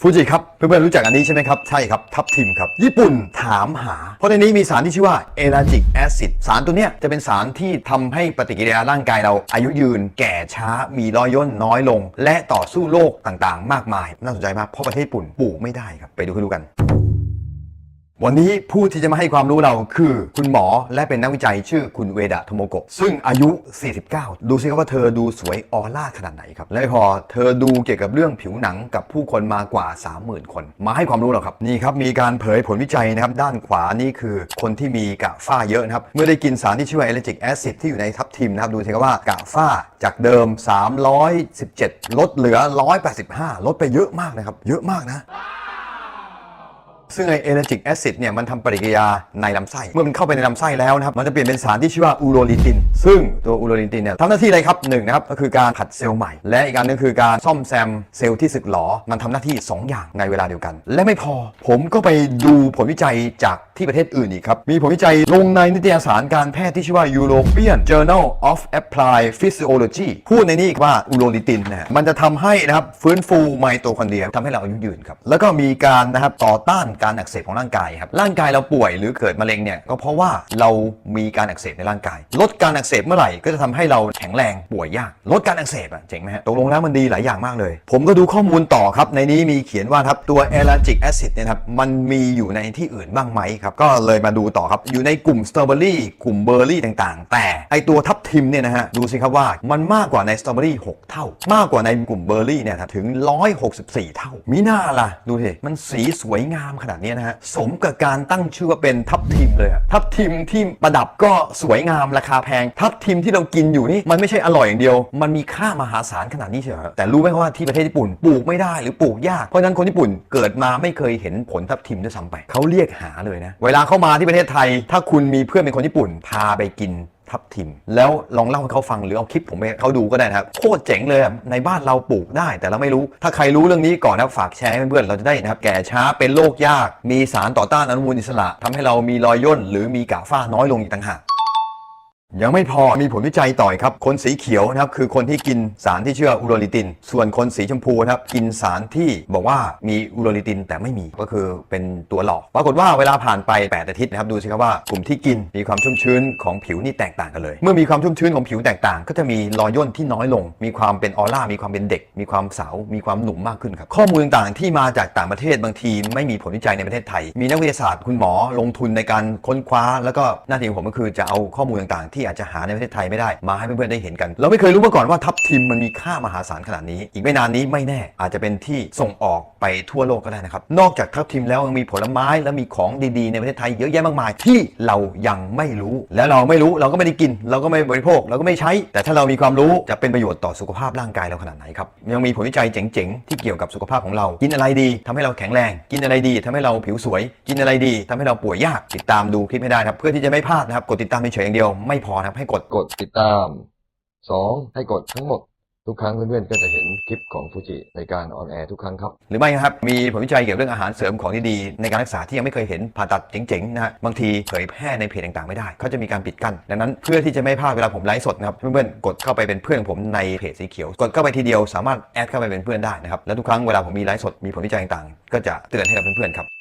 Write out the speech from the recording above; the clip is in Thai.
ฟูจิครับเพื่อนๆรู้จักอันนี้ใช่ไหมครับ ใช่ครับ ทับทิมครับ ญี่ปุ่นถามหา เพราะในนี้มีสารที่ชื่อว่าเอลาจิกแอซิดสารตัวเนี้ยจะเป็นสารที่ทำให้ปฏิกิริยาร่างกายเราอายุยืน แก่ช้ามีรอยย่นน้อยลง และต่อสู้โรคต่างๆ มากมาย น่าสนใจมากเพราะประเทศญี่ปุ่นปลูกไม่ได้ครับ ไปดูให้ดูกัน วันนี้ผู้ที่จะมาให้ความรู้เราคือคุณหมอและเป็นนักวิจัยชื่อคุณเวดะโทโมโกะซึ่งอายุ 49 ดูสิครับว่าเธอดูสวยออร่าขนาดไหนครับ และพอเธอดูเกี่ยวกับเรื่องผิวหนังกับผู้คนมากว่า 30,000 คน มาให้ความรู้เราครับ นี่ครับ มีการเผยผลวิจัยนะครับ ด้านขวานี่คือคนที่มีกะฝ้าเยอะนะครับ เมื่อได้กินสารที่ชื่อว่าเอลจิกแอซิดที่อยู่ในทับทิมนะครับดูสิครับว่ากะฝ้าจากเดิม 317 ลดเหลือ 185 ลดไปเยอะมากนะครับเยอะมากนะ ซึ่งไอเอเลจิกแอซิดเนี่ยมันทำปฏิกิริยาในลำไส้ เมื่อมันเข้าไปในลำไส้แล้วนะครับ มันจะเปลี่ยนเป็นสารที่ชื่อว่าอูโรลิติน ซึ่งตัวอูโรลิตินเนี่ยทำหน้าที่อะไรครับหนึ่งนะครับ ก็คือการผัดเซลล์ใหม่ และอีกอันหนึงคือการซ่อมแซมเซลล์ที่สึกหรอ มันทำหน้าที่ 2 อย่างในเวลาเดียวกัน และไม่พอ ผมก็ไปดูผลวิจัยจากที่ประเทศอื่นอีกครับ มีผลวิจัยลงในนิตยสารการแพทย์ที่ชื่อว่า European Journal of Applied Physiology พูดในนี้ว่าอูโรลิตินนะฮะมันจะทำให้นะครับฟื้นฟูไมโตคอนเดรียทำให้เราอายุยืนครับ แล้วก็มีการนะครับต่อต้านการอักเสบของร่างกายครับร่างกายเราป่วยหรือเกิดมะเร็งเนี่ยก็เพราะว่าเรามีการอักเสบในร่างกาย ลดการอักเสบเมื่อไหร่ก็จะทำให้เราแข็งแรงป่วยยาก ลดการอักเสบอะเจ๋งไหมฮะตกลงแล้วมันดีหลายอย่างมากเลย ผมก็ดูข้อมูลต่อครับในนี้มีเขียนว่าครับตัวเอลาจิกแอซิดเนี่ยครับมันมีอยู่ในที่อื่นบ้างไหมครับก็เลยมาดูต่อครับอยู่ในกลุ่มสตรอเบอรี่กลุ่มเบอร์รี่ต่างๆ แต่ไอตัวทับทิมเนี่ยนะฮะดูสิครับว่ามันมากกว่าในสตรอเบอรี่6 เท่า มากกว่าในกลุ่มเบอร์รี่เนี่ยครับถึง 164 เท่า มีหน้าล่ะดูสิมันสีสวยงามขนาดนี้นะฮะสมกับการตั้งชื่อว่าเป็นทับทิมเลยอะทับทิมที่ประดับก็สวยงามราคาแพง ทับทิมที่เรากินอยู่นี่มันไม่ใช่อร่อยอย่างเดียว มันมีค่ามหาศาลขนาดนี้เชียวแต่รู้ไหมว่าที่ประเทศญี่ปุ่นปลูกไม่ได้หรือปลูกยากเพราะฉะนั้นคนญี่ปุ่นเกิดมาไม่เคยเห็นผลทับทิมด้วยซ้ำไปเขาเรียกหาเลยนะเวลาเข้ามาที่ประเทศไทย ถ้าคุณมีเพื่อนเป็นคนญี่ปุ่นพาไปกิน ทับทิม แล้วลองเล่าให้เขาฟังหรือเอาคลิปผมไปให้เขาดูก็ได้นะครับโคตรเจ๋งเลยอะในบ้านเราปลูกได้แต่เราไม่รู้ ถ้าใครรู้เรื่องนี้ก่อนนะฝากแชร์ให้เพื่อนๆเราจะได้นะครับแก่ช้าเป็นโรคยาก มีสารต่อต้านอนุมูลอิสระทำให้เรามีรอยย่นหรือมีกะฝ้าน้อยลงอีกต่างหาก ยังไม่พอมีผลวิจัยต่อยครับ คนสีเขียวนะครับคือคนที่กินสารที่เชื่ออูโรลิติน ส่วนคนสีชมพูนะครับกินสารที่บอกว่ามีอูโรลิตินแต่ไม่มีก็คือเป็นตัวหลอก ปรากฏว่าเวลาผ่านไป 8 อาทิตย์นะครับดูสิครับว่ากลุ่มที่กินมีความชุ่มชื้นของผิวนี่แตกต่างกันเลย เมื่อมีความชุ่มชื้นของผิวแตกต่าง ก็จะมีรอยย่นที่น้อยลง มีความเป็นออร่ามีความเป็นเด็ก มีความสาวมีความหนุ่มมากขึ้นครับข้อมูลต่างๆที่มาจากต่างประเทศบางที ไม่มีผลวิจัยในประเทศไทย มีนักวิทยาศาสตร์คุณหมอลงทุนในการค้นคว้า แล้วก็หน้าที่ของผมก็คือจะเอาข้อมูลต่างๆที่อาจจะหาในประเทศไทยไม่ได้มาให้เพื่อนๆได้เห็นกัน เราไม่เคยรู้มาก่อนว่าทับทิมมันมีค่ามหาศาลขนาดนี้ อีกไม่นานนี้ไม่แน่อาจจะเป็นที่ส่งออกไปทั่วโลกก็ได้นะครับนอกจากทับทิมแล้วยังมีผลไม้และมีของดีๆในประเทศไทยเยอะแยะมากมายที่เรายังไม่รู้ และเราไม่รู้เราก็ไม่ได้กิน เราก็ไม่บริโภคเราก็ไม่ใช้ แต่ถ้าเรามีความรู้จะเป็นประโยชน์ต่อสุขภาพร่างกายเราขนาดไหนครับยังมีผลวิจัยเจ๋งๆ ที่เกี่ยวกับสุขภาพของเรา กินอะไรดีทำให้เราแข็งแรง กินอะไรดีทำให้เราผิวสวย กินอะไรดีทำให้เราป่วยยากติดตามดูคลิปให้ได้ครับเพื่อที่จะไม่พลาดนะครับกดติดตามเฉยอย่างเดียวไม่พอนะครับให้กดกดติดตาม 2. ให้กดทั้งหมด ทุกครั้งเพื่อนๆก็จะเห็นคลิปของฟูจิในการออนแอร์ทุกครั้งครับ หรือไม่นะครับ มีผลวิจัยเกี่ยวกับเรื่องอาหารเสริมของดีๆ ในการรักษาที่ยังไม่เคยเห็นผ่าตัดเจ๋งๆนะฮะบางทีเผยแพร่ในเพจต่างๆไม่ได้เขาจะมีการปิดกั้นดังนั้นเพื่อที่จะไม่พลาดเวลาผมไลฟ์สดนะครับเพื่อนๆกดเข้าไปเป็นเพื่อนของผมในเพจสีเขียว กดเข้าไปทีเดียวสามารถแอดเข้าไปเป็นเพื่อนได้นะครับและทุกครั้งเวลาผมมีไลฟ์สดมีผลวิจัยต่างๆ ก็จะเตือนให้กับเพื่อนๆครับ